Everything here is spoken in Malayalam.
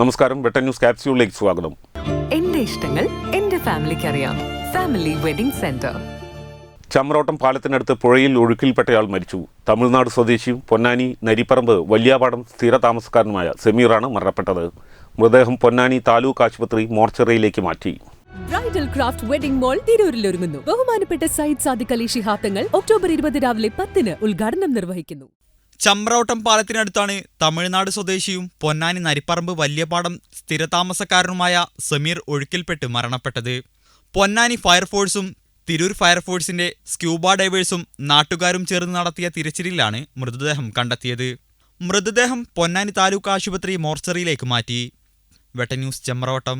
നമസ്കാരം. ബ്രിട്ടൻ ന്യൂസ് ക്യാപ്സ്യൂളിലേക്ക് സ്വാഗതം. എന്റെ ഇഷ്ടങ്ങൾ എന്റെ ഫാമിലിക്ക് അറിയാം. Family wedding centre. ചമ്രോട്ടം പാലത്തിനടുത്ത് പുഴയിൽ ഒഴുക്കിൽപ്പെട്ടയാൾ മരിച്ചു. തമിഴ്നാട് സ്വദേശിയും പൊന്നാനി നരിപ്പറമ്പ് വലിയപാടം സ്ഥിര താമസക്കാരനുമായ സെമീറാണ് മരണപ്പെട്ടത്. മൃതദേഹം പൊന്നാനി താലൂക്ക് ആശുപത്രി മോർച്ചറിയിലേക്ക് മാറ്റി. ബ്രൈഡൽ ക്രാഫ്റ്റ് വെഡിംഗ് മോൾ തിരൂരിൽ ഒരുങ്ങുന്നു. ബഹുമാനപ്പെട്ട സയ്യിദ് സാദിഖ് അലി ശിഹാബ്ദങ്ങൾ ഒക്ടോബർ ഇരുപത് രാവിലെ പത്തിന് ഉദ്ഘാടനം നിർവഹിക്കുന്നു. ചമ്രവട്ടം പാലത്തിനടുത്താണ് തമിഴ്നാട് സ്വദേശിയും പൊന്നാനി നരിപ്പറമ്പ് വല്യപാടം സ്ഥിരതാമസക്കാരനുമായ സമീർ ഒഴുക്കിൽപ്പെട്ട് മരണപ്പെട്ടത്. പൊന്നാനി ഫയർഫോഴ്സും തിരൂർ ഫയർഫോഴ്സിന്റെ സ്ക്യൂബ ഡൈവേഴ്സും നാട്ടുകാരും ചേർന്ന് നടത്തിയ തിരച്ചിലിലാണ് മൃതദേഹം കണ്ടെത്തിയത്. മൃതദേഹം പൊന്നാനി താലൂക്ക് ആശുപത്രി മോർച്ചറിയിലേക്ക് മാറ്റി. വെട്ട ന്യൂസ് ചമ്രവട്ടം